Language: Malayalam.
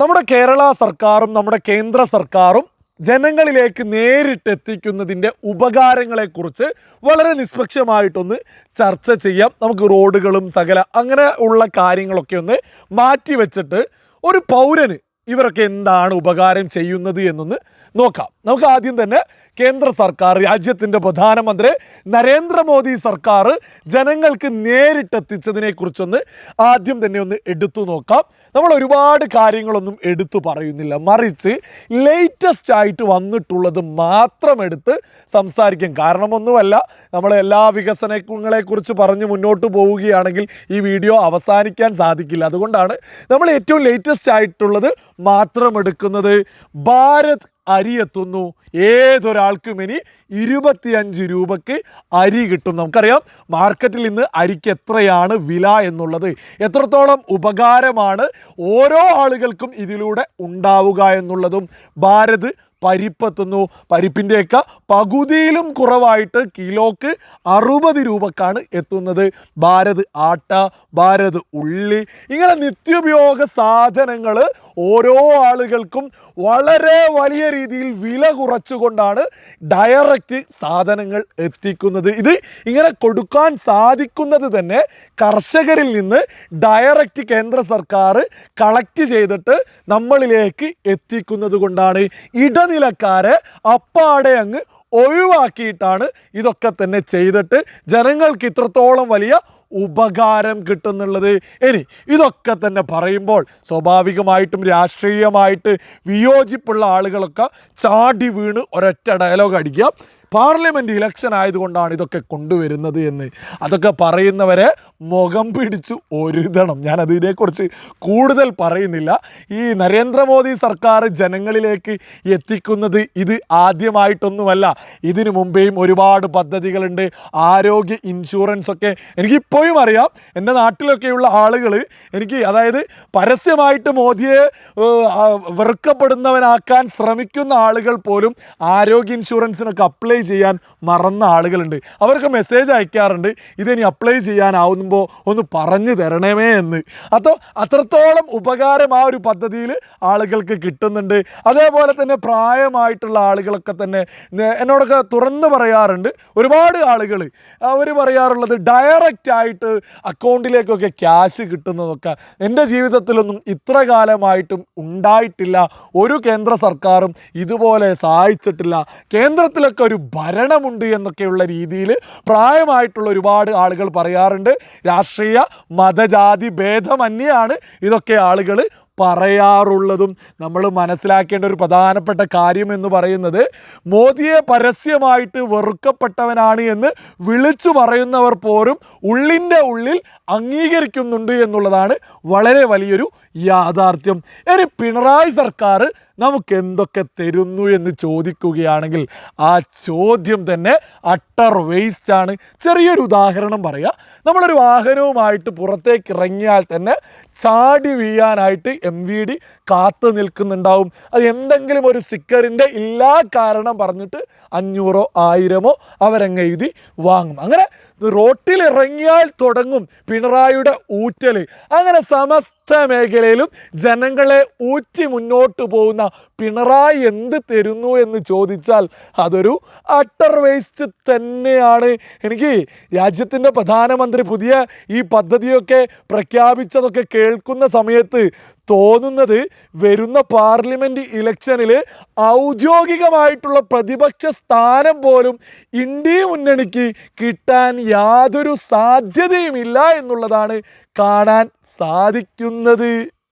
നമ്മുടെ കേരള സർക്കാരും നമ്മുടെ കേന്ദ്ര സർക്കാരും ജനങ്ങളിലേക്ക് നേരിട്ട് എത്തിക്കുന്നതിന്റെ ഉപകാരങ്ങളെക്കുറിച്ച് വളരെ നിഷ്പക്ഷമായിട്ടൊന്ന് ചർച്ച ചെയ്യാം. നമുക്ക് റോഡുകളും സകല അങ്ങനെ ഉള്ള കാര്യങ്ങളൊക്കെ ഒന്ന് മാറ്റി വെച്ചിട്ട് ഒരു പൗരന് ഇവരൊക്കെ എന്താണ് ഉപകാരം ചെയ്യുന്നത് എന്നൊന്ന് നോക്കാം. നമുക്ക് ആദ്യം തന്നെ കേന്ദ്ര സർക്കാർ രാജ്യത്തിന്റെ പ്രധാനമന്ത്രി നരേന്ദ്രമോദി സർക്കാർ ജനങ്ങൾക്ക് നേരിട്ടെത്തിച്ചതിനെ കുറിച്ചൊന്ന് ആദ്യം തന്നെ ഒന്ന് എടുത്തു നോക്കാം. നമ്മൾ ഒരുപാട് കാര്യങ്ങളൊന്നും എടുത്തു പറയുന്നില്ല. മറിച്ച് ലേറ്റസ്റ്റ് ആയിട്ട് വന്നിട്ടുള്ളത് മാത്രം എടുത്ത് സംസാരിക്കും. കാരണമൊന്നുമല്ല നമ്മൾ എല്ലാ വികസനങ്ങളെക്കുറിച്ച് പറഞ്ഞ് മുന്നോട്ട് പോവുകയാണെങ്കിൽ ഈ വീഡിയോ അവസാനിക്കാൻ സാധിക്കില്ല. അതുകൊണ്ടാണ് നമ്മൾ ഏറ്റവും ലേറ്റസ്റ്റ് ആയിട്ടുള്ളത് മാത്രം എടുക്കുന്നത് ഭാരത് അരി എത്തുന്നു. ഏതൊരാൾക്കും ഇനി ഇരുപത്തിയഞ്ച് രൂപയ്ക്ക് അരി കിട്ടും. നമുക്കറിയാം മാർക്കറ്റിൽ ഇന്ന് അരിക്ക് എത്രയാണ് വില എന്നുള്ളത്. എത്രത്തോളം ഉപകാരമാണ് ഓരോ ആളുകൾക്കും ഇതിലൂടെ ഉണ്ടാവുക എന്നുള്ളതും ഭാരത് പരിപ്പെത്തുന്നു. പരിപ്പിന്റെയൊക്കെ പകുതിയിലും കുറവായിട്ട് കിലോക്ക് അറുപത് രൂപക്കാണ് എത്തുന്നത്. ഭാരത് ആട്ട ഭാരത് ഉള്ളി ഇങ്ങനെ നിത്യോപയോഗ സാധനങ്ങൾ ഓരോ ആളുകൾക്കും വളരെ വലിയ രീതിയിൽ വില കുറച്ചുകൊണ്ടാണ് ഡയറക്റ്റ് സാധനങ്ങൾ എത്തിക്കുന്നത്. ഇത് ഇങ്ങനെ കൊടുക്കാൻ സാധിക്കുന്നത് തന്നെ കർഷകരിൽ നിന്ന് ഡയറക്റ്റ് കേന്ദ്ര സർക്കാർ കളക്ട് ചെയ്തിട്ട് നമ്മളിലേക്ക് എത്തിക്കുന്നത് കൊണ്ടാണ് ഇടനിലക്കാരെ അപ്പാടെ അങ്ങ് ഒഴിവാക്കിയിട്ടാണ് ഇതൊക്കെ തന്നെ ചെയ്തിട്ട് ജനങ്ങൾക്ക് ഇത്രത്തോളം വലിയ ഉപകാരം കിട്ടുന്നുള്ളത്. ഇനി ഇതൊക്കെ തന്നെ പറയുമ്പോൾ സ്വാഭാവികമായിട്ടും രാഷ്ട്രീയമായിട്ട് വിയോജിപ്പുള്ള ആളുകളൊക്കെ ചാടി വീണ് ഒരൊറ്റ ഡയലോഗ് അടിക്കുക. പാർലമെന്റ് ഇലക്ഷൻ ആയതുകൊണ്ടാണ് ഇതൊക്കെ കൊണ്ടുവരുന്നത് എന്ന്. അതൊക്കെ പറയുന്നവരെ മുഖം പിടിച്ചു ഒരുതണം. ഞാൻ അതിനെക്കുറിച്ച് കൂടുതൽ പറയുന്നില്ല. ഈ നരേന്ദ്രമോദി സർക്കാർ ജനങ്ങളിലേക്ക് എത്തിക്കുന്നത് ഇത് ആദ്യമായിട്ടൊന്നുമല്ല. ഇതിനു മുമ്പേയും ഒരുപാട് പദ്ധതികളുണ്ട്. ആരോഗ്യ ഇൻഷുറൻസ് ഒക്കെ എനിക്കിപ്പോഴും അറിയാം. എന്റെ നാട്ടിലൊക്കെയുള്ള ആളുകൾ എനിക്ക് അതായത് പരസ്യമായിട്ട് മോദിയെ വെറുക്കപ്പെടുന്നവനാക്കാൻ ശ്രമിക്കുന്ന ആളുകൾ പോലും ആരോഗ്യ ഇൻഷുറൻസിനൊക്കെ അപ്ലൈ ചെയ്യാൻ മറന്ന ആളുകളുണ്ട്. അവർക്ക് മെസ്സേജ് അയക്കാറുണ്ട്. ഇതിനി അപ്ലൈ ചെയ്യാനാവുമ്പോൾ ഒന്ന് പറഞ്ഞു തരണമേ എന്ന്. അപ്പോൾ അത്രത്തോളം ഉപകാരം ആ ഒരു പദ്ധതിയിൽ ആളുകൾക്ക് കിട്ടുന്നുണ്ട്. അതേപോലെ തന്നെ പ്രായമായിട്ടുള്ള ആളുകളൊക്കെ തന്നെ എന്നോടൊക്കെ തുറന്ന് പറയാറുണ്ട്. ഒരുപാട് ആളുകൾ അവർ പറയാറുള്ളത് ഡയറക്റ്റ് ആയിട്ട് അക്കൗണ്ടിലേക്കൊക്കെ ക്യാഷ് കിട്ടുന്നതൊക്കെ എന്റെ ജീവിതത്തിലൊന്നും ഇത്ര കാലമായിട്ടും ഉണ്ടായിട്ടില്ല. ഒരു കേന്ദ്ര സർക്കാരും ഇതുപോലെ സഹായിച്ചിട്ടില്ല. കേന്ദ്രത്തിലൊക്കെ ഒരു ഭരണമുണ്ട് എന്നൊക്കെയുള്ള രീതിയിൽ പ്രായമായിട്ടുള്ള ഒരുപാട് ആളുകൾ പറയാറുണ്ട്. രാഷ്ട്രീയ മതജാതി ഭേദമന്യാണ് ഇതൊക്കെ ആളുകൾ പറയാറുള്ളതും. നമ്മൾ മനസ്സിലാക്കേണ്ട ഒരു പ്രധാനപ്പെട്ട കാര്യം എന്ന് പറയുന്നത് മോദിയെ പരസ്യമായിട്ട് വെറുക്കപ്പെട്ടവനാണ് എന്ന് വിളിച്ചു പറയുന്നവർ പോലും ഉള്ളിന്റെ ഉള്ളിൽ അംഗീകരിക്കുന്നുണ്ട് എന്നുള്ളതാണ് വളരെ വലിയൊരു യാഥാർത്ഥ്യം. ഇനി പിണറായി സർക്കാർ നമുക്ക് എന്തൊക്കെ തരുന്നു എന്ന് ചോദിക്കുകയാണെങ്കിൽ ആ ചോദ്യം തന്നെ അട്ടർ വേസ്റ്റ് ആണ്. ചെറിയൊരു ഉദാഹരണം പറയാം. നമ്മളൊരു വാഹനവുമായിട്ട് പുറത്തേക്ക് ഇറങ്ങിയാൽ തന്നെ ചാടി വീഴാനായിട്ട് എം വി ഡി കാത്തു നിൽക്കുന്നുണ്ടാവും. അത് എന്തെങ്കിലും ഒരു സിക്കറിന്റെ എല്ലാ കാരണം പറഞ്ഞിട്ട് അഞ്ഞൂറോ ആയിരമോ അവരങ്ങ് എഴുതി വാങ്ങും. അങ്ങനെ റോട്ടിൽ ഇറങ്ങിയാൽ തുടങ്ങും പിണറായിയുടെ ഊറ്റൽ അങ്ങനെ സമസ്ത മേഖലയിലും ജനങ്ങളെ ഊറ്റി മുന്നോട്ട് പോകുന്ന പിണറായി എന്ത് തരുന്നു എന്ന് ചോദിച്ചാൽ അതൊരു അട്ടർ വേസ്റ്റ് തന്നെയാണ്. എനിക്ക് രാജ്യത്തിന്റെ പ്രധാനമന്ത്രി പുതിയ ഈ പദ്ധതിയൊക്കെ പ്രഖ്യാപിച്ചതൊക്കെ കേൾക്കുന്ന സമയത്ത് തോന്നുന്നത് വരുന്ന പാർലമെന്റ് ഇലക്ഷനിൽ ഔദ്യോഗികമായിട്ടുള്ള പ്രതിപക്ഷ സ്ഥാനം പോലും ഇന്ത്യ മുന്നണിക്ക് കിട്ടാൻ യാതൊരു സാധ്യതയുമില്ല എന്നുള്ളതാണ് കാണാൻ സാധിക്കുന്നത്.